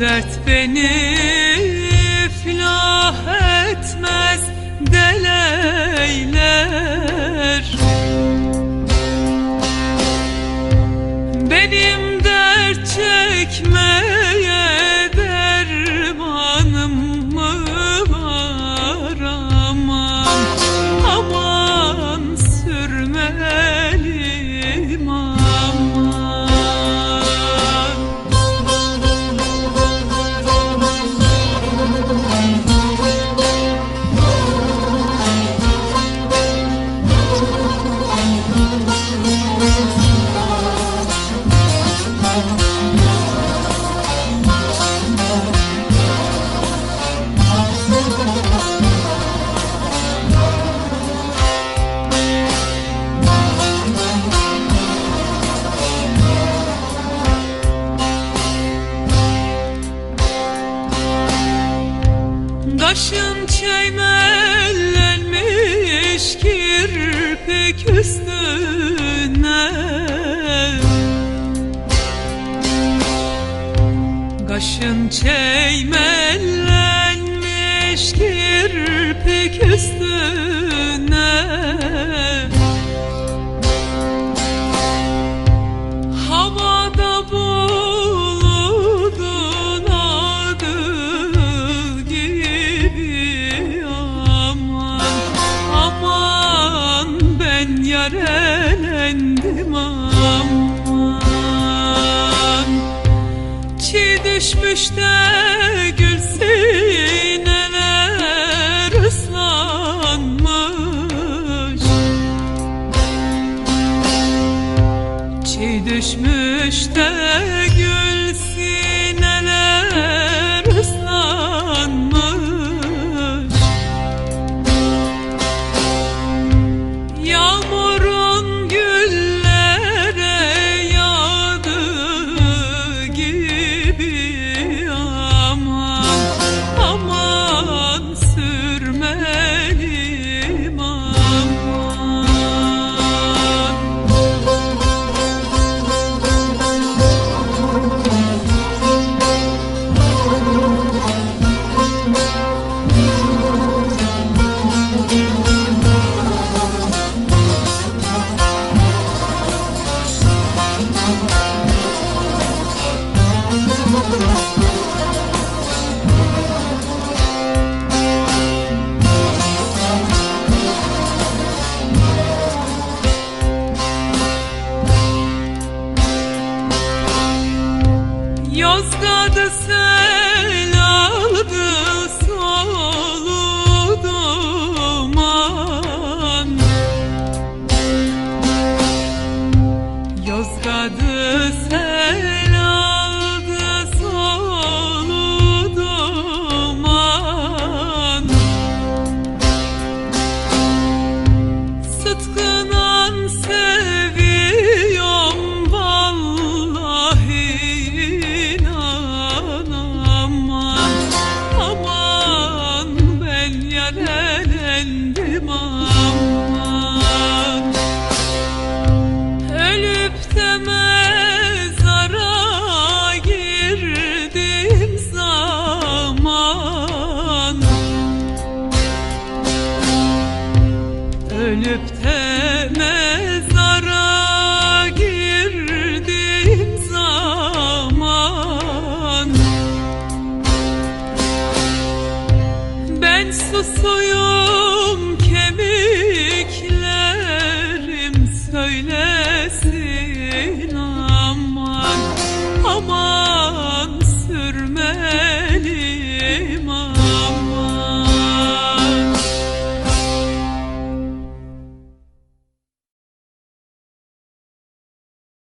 dert beni Kaşın çeymellenmiş kirpik üstüne. Kaşın çeymellenmiş kirpik üstüne yarelendim aman. Çiğ düşmüş de gül sineler ıslanmış. Çiğ düşmüş de Yozgat'ı sel aldı solu duman. Yozgat'ı sel aldı solu duman. Sıtkınan mezara girdim zaman. Ben susuyum kemiklerim söylesin aman. Aman